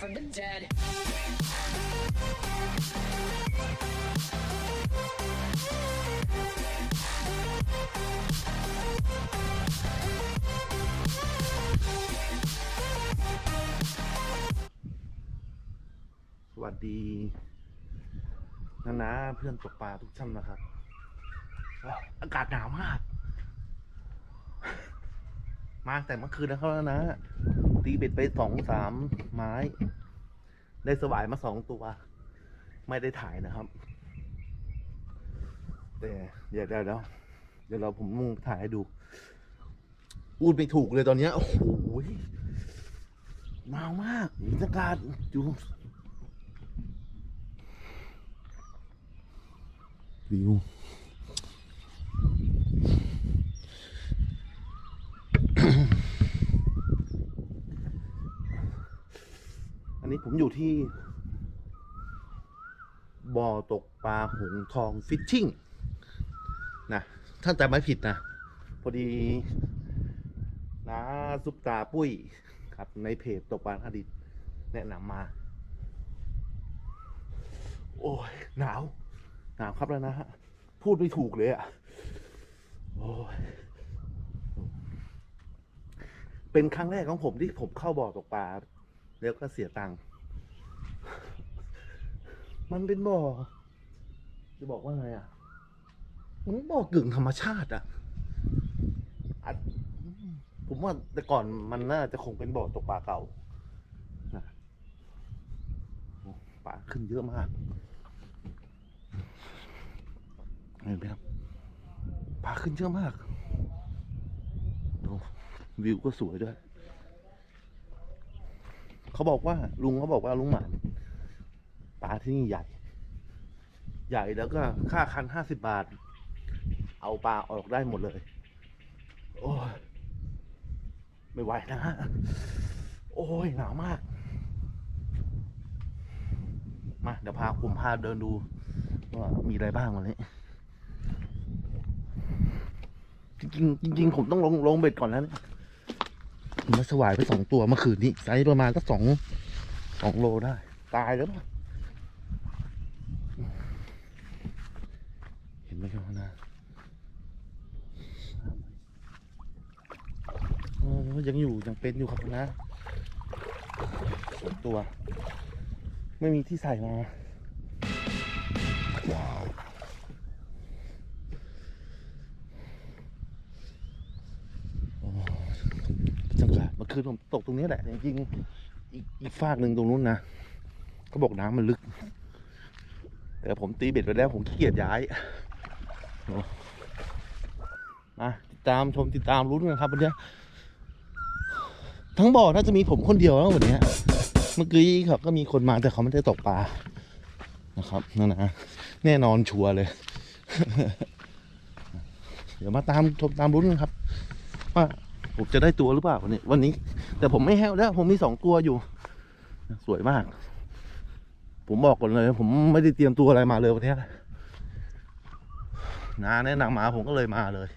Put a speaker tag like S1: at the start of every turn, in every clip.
S1: from the dead.
S2: สวัสดีนะนะเพื่อนตกปลาทุกท่านนะครับ อากาศหนาวมาก มาแต่เมื่อคืนนะครับนะ ตีเบ็ดไปสองสามไม้ ได้สวายมาสองตัว ไม่ได้ถ่ายนะครับ แต่เดี๋ยวเดี๋ยวเดี๋ยวเดี๋ยวเราผมมุ่งถ่ายให้ดูพูดไม่ถูกเลยตอนนี้โอ้โหหนาวมากบรรยากาศอยู่วิว อันนี้ ผมอยู่ที่บ่อตกปลาหงทองฟิชชิ่งนะท่านแต่ไม่ผิดนะ พอดีนะซุปตาปุ้ยครับในเพจตกปลาคดิตแนะนำมา โอ้ย หนาว หนาวครับแล้วนะฮะ พูดไม่ถูกเลยอะ่ะ โอ้ย เป็นครั้งแรกของผมที่ผมเข้าบ่อตกปลา แล้วก็เสียตังค์ มันเป็นบ่อ จะบอกว่าไงอะ มันบ่อกึ่งธรรมชาติอะอะผมว่าแต่ก่อนมันน่าจะคงเป็นบ่อตกปลาเก่านะปลาขึ้นเยอะมากเห็นไหมครับปลาขึ้นเยอะมากดูวิวก็สวยด้วย เขาบอกว่าลุงเขาบอกว่าลุงหมานปลา ที่นี่ใหญ่ ใหญ่แล้วก็ค่าคันห้าสิบบาท เอาปลาออกได้หมดเลย โอ้ยไม่ไหวนะฮะโอ้ยหนาวมาก มาเดี๋ยวพาผมพาเดินดูว่ามีอะไรบ้างวันนี้จริงจริงผมต้องลงลงเบ็ดก่อนแล้วเนี่ยผมมาสวายไปสองตัวเมื่อคืนนี้ไซส์ประมาณสักสองสองโลได้ ตายแล้วมั้งเห็นไหมครับนะเออ ยังอยู่ยังเป็นอยู่ครับนะสองตัว ไม่มีที่ใส่มาว้าวจังหวะเมื่อคืนผมตกตรงนี้แหละจริงๆอีกอีกฟากหนึ่งตรงนู้นนะเขาบอกน้ำมันลึก แต่ผมตีเบ็ดไปแล้วผมขี้เกียจย้ายโอ้มาติดตามชมติดตามรุ้นกันครับวันเนี้ย ทั้งบ่อน่าจะมีผมคนเดียวแล้ววันนี้เมื่อกี้เขาก็มีคนมาแต่เขาไม่ได้ตกปลานะครับนั่นนะแน่นอนชัวร์เลย เดี๋ยวมาตามชมตามรุ้นกันครับว่าผมจะได้ตัวหรือเปล่าวันนี้ วันนี้ แต่ผมไม่แห้วแล้วผมมีสองตัวอยู่ สวยมาก ผมบอกก่อนเลย ผมไม่ได้เตรียมตัวอะไรมาเลยวันนี้นาแนะนำมาผมก็เลยมาเลย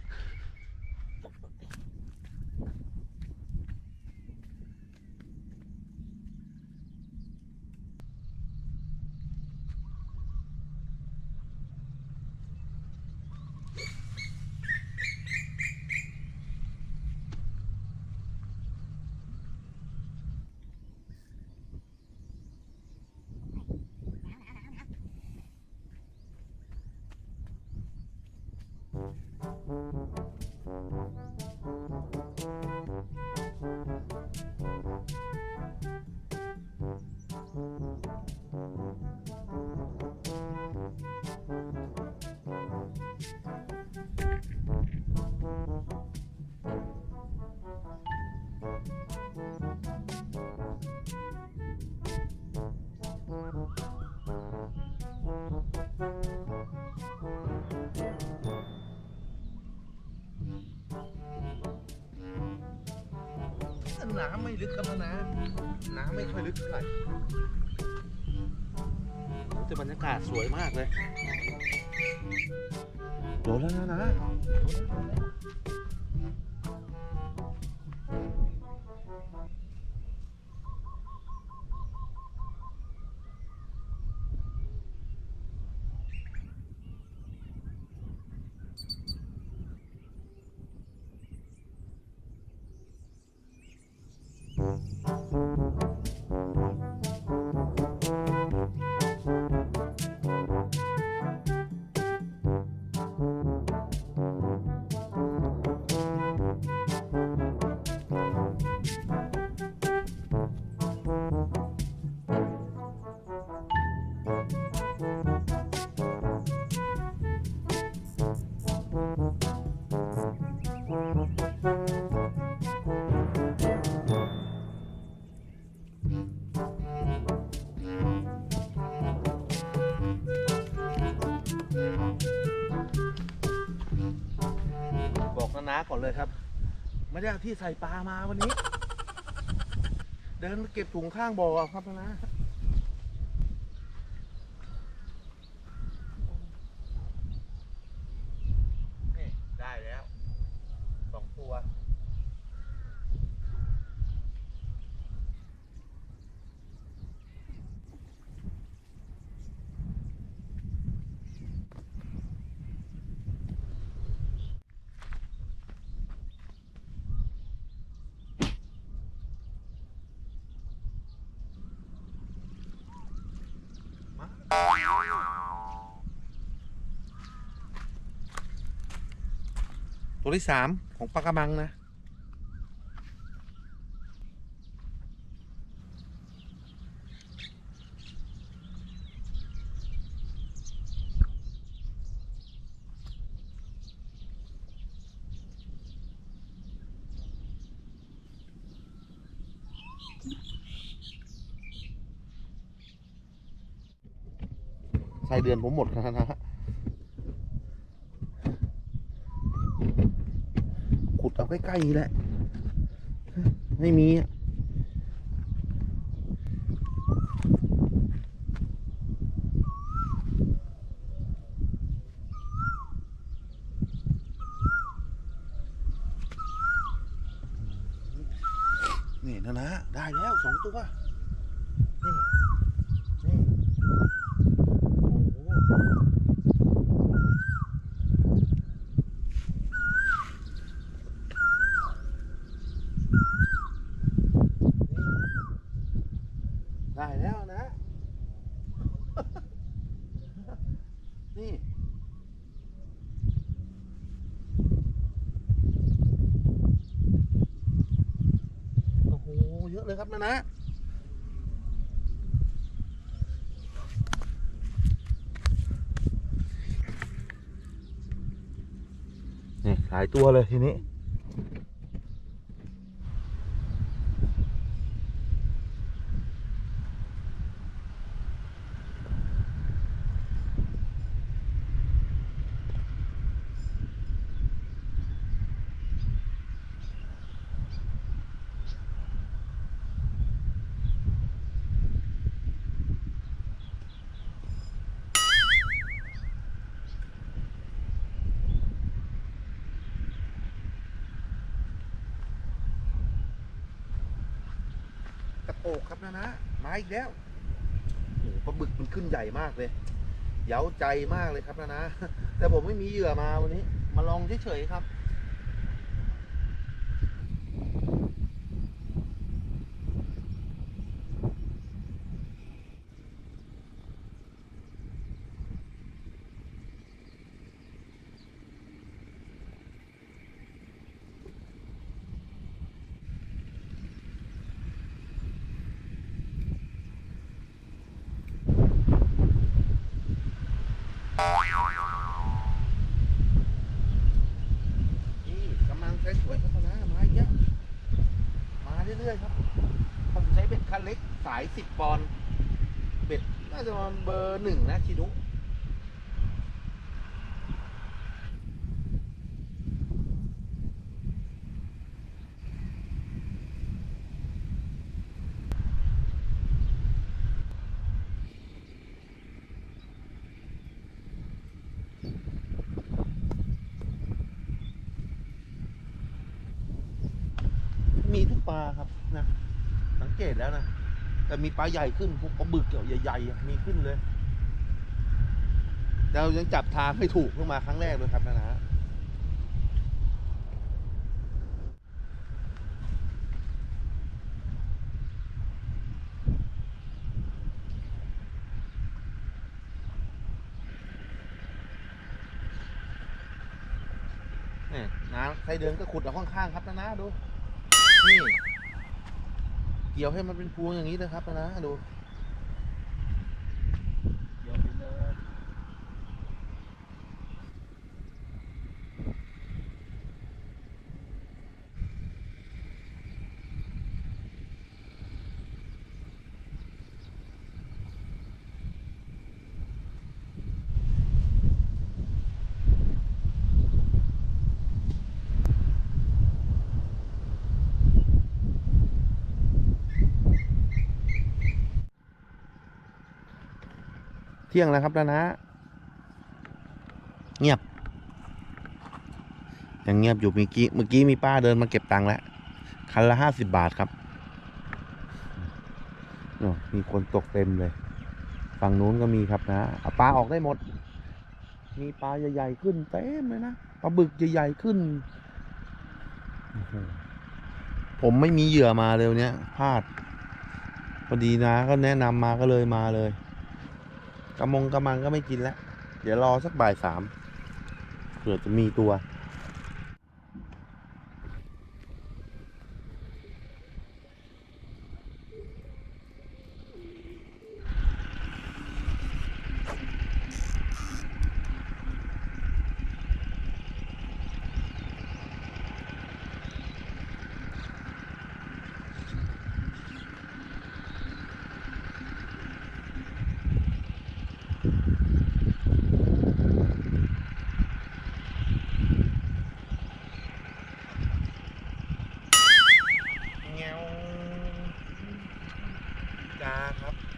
S2: น้ำไม่ลึกครับนะน้ำไม่ค่อยลึกเท่าไหร่แต่บรรยากาศสวยมากเลยโดนแล้วนะนะ Mm-hmm. น้าก่อนเลยครับ ไม่ได้เอาที่ใส่ปลามาวันนี้ เดินเก็บถุงข้างบ่อครับนานานี่ได้แล้วสองตัว ตัวที่สามของปลากระมังนะ Thank you. ไส้เดือนผมหมดแล้วนะฮะขุดเอาใกล้ๆนี่แหละ ไม่มีอะนี่นะนะได้แล้วสองตัว นี่ นี่ โอ้โห ได้แล้วนะ นี่ โอ้โห เยอะเลยครับนะนะนี่หลายตัวเลยทีนี้ กระโปกครับนะนะมาอีกแล้วโอ้ปลาบึกมันขึ้นใหญ่มากเลยเย้าใจมากเลยครับนะนะแต่ผมไม่มีเหยื่อมาวันนี้ มาลองเฉยๆครับ นี่กำลังใช้สวยครับนะมาอีกแล้วมาเรื่อยๆครับ ผมใช้เบ็ดคันเล็กสายสิบปอนด์เบ็ดน่าจะประมาณเบอร์หนึ่งนะชินุ แต่มีปลาใหญ่ขึ้นพวกปลาบึกเกี่ยวใหญ่ๆมีขึ้นเลยเรายังจับทางไม่ถูกเพิ่งมาครั้งแรกเลยครับนะนะนี่นะไส้เดือนก็ขุดเอาข้างๆครับนะนะดู นี่ เกี่ยวให้มันเป็นพวงอย่างนี้นะครับนะดู ที่ยงแล้วครับนะนะ เงียบ ยังเงียบอยู่เมื่อกี้เมื่อกี้มีป้าเดินมาเก็บตังค์แล้วคันละห้าสิบบาทครับมีคนตกเต็มเลย ฝั่งนู้นก็มีครับนะปลาออกได้หมด มีปลาใหญ่ๆขึ้นเต็มเลยนะปลาบึกใหญ่ๆขึ้น ผมไม่มีเหยื่อมาเลยวันเนี้ยพลาดพอดีนะก็แนะนำมาก็เลยมาเลย กระมงกระมังก็ไม่กินแล้ว เดี๋ยวรอสักบ่ายสามเผื่อจะมีตัวาครับ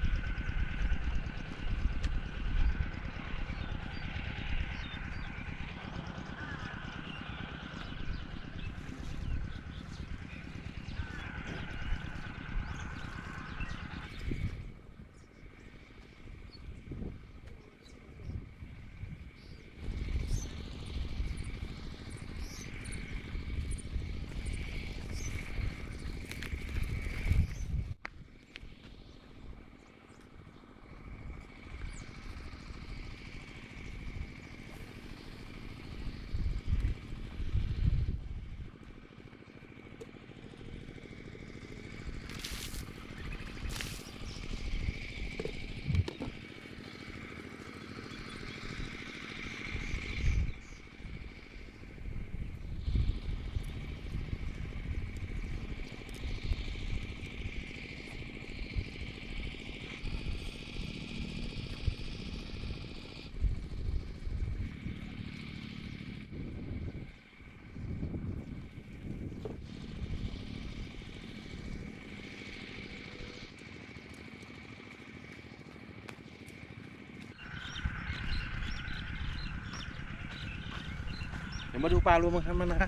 S2: ดี๋ยวมาดูปลารวมกันมันนะ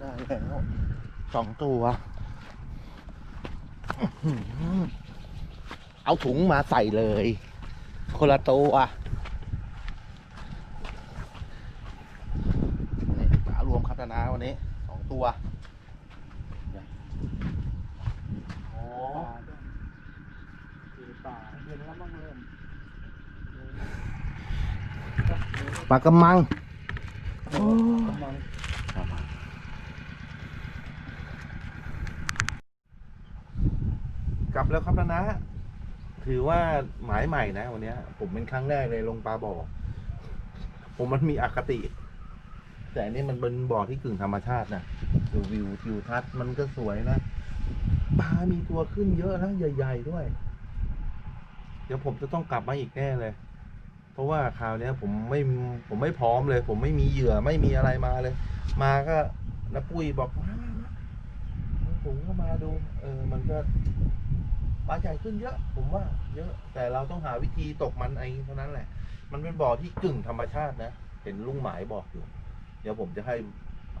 S2: ได้แล้วสองตัว เอาถุงมาใส่เลย คนละตัวนี่ปลารวมครับนะวันนี้สองตัวโอ้
S1: ปลา
S2: กระมัง
S1: กำลัง
S2: กลับแล้วครับนะนะ ถือว่าหมายใหม่นะวันนี้ผมเป็นครั้งแรกเลยลงปลาบ่อ ผมมันมีอคติ แต่อันนี่มันเป็นบ่อที่กึ่งธรรมชาตินะดูวิวทิวทัศน์มันก็สวยนะปลามีตัวขึ้นเยอะนะใหญ่ ๆด้วย เดี๋ยวผมจะต้องกลับมาอีกแน่เลย เพราะว่าคราวนี้ผมไม่ผมไม่พร้อมเลย ผมไม่มีเหยื่อไม่มีอะไรมาเลย มาก็น้าปุ้ยบอกมามามาผมก็มาดู เออ มันก็ ปลาใหญ่ขึ้นเยอะ ผมว่า เยอะ แต่เราต้องหาวิธีตกมันเองเท่านั้นแหละ มันเป็นบ่อที่กึ่งธรรมชาตินะ เห็นลุงหมายบอกอยู่ เดี๋ยวผมจะให้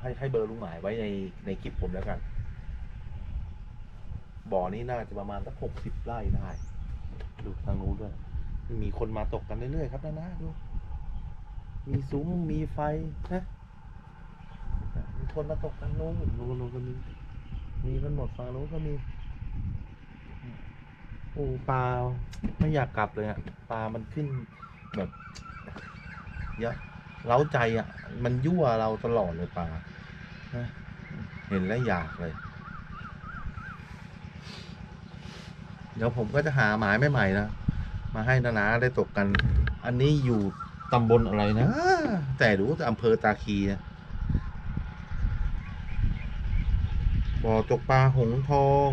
S2: ให้ให้เบอร์ลุงหมายไว้ในในคลิปผมแล้วกัน บ่อนี้น่าจะประมาณสักหกสิบไร่ได้ ดูทางนู้นด้วย มีคนมาตกกันเรื่อยๆครับนะนะดู มีซุ้มมีไฟนะมีคนมาตกกันนู้นนู้นนู้นก็มี มีกันหมดฝั่งนู้นก็มี โอ้ปลาไม่อยากกลับเลยอะปลามันขึ้นแบบเยอะเล้าใจอะมันยั่วเราตลอดเลยปลาเห็นแล้วอยากเลย เดี๋ยวผมก็จะหาหมายใหม่ๆนะมาให้นานาได้ตกกัน อันนี้อยู่ตำบลอะไรนะ แต่รู้แต่อำเภอตาคีนะบ่อตกปลาหงทอง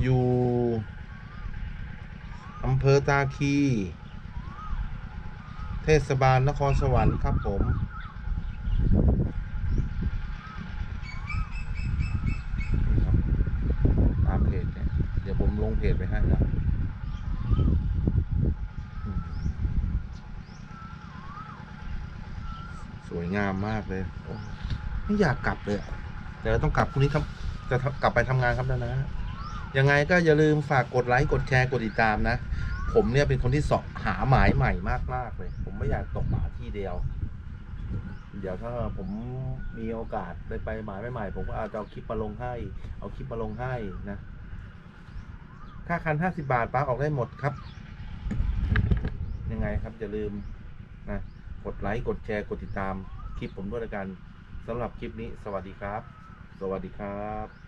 S2: อยู่อำเภอตาคี เทศบาลนครสวรรค์ครับผม ตามเพจเนี่ย เดี๋ยวผมลงเพจไปให้แล้วอืมสวยงามมากเลย ไม่อยากกลับเลยอะเดี๋ยวต้องกลับพรุ่งนี้จะกลับไปทำงานครับนะนะ ยังไงก็อย่าลืมฝากกดไลค์กดแชร์กดติดตามนะ ผมเนี่ยเป็นคนที่สอบหาหมายใหม่มากๆเลย ผมไม่อยากตกหมาที่เดียว เดี๋ยวถ้าผมมีโอกาสได้ไปหมายใหม่ๆผมก็อาจจะเอาคลิปมาลงให้ เอาคลิปมาลงให้นะค่าคันห้าสิบาทป้าออกได้หมดครับ ยังไงครับอย่าลืมนะกดไลค์กดแชร์กดติดตามคลิปผมด้วยละกันสำหรับคลิปนี้ สวัสดีครับ สวัสดีครับ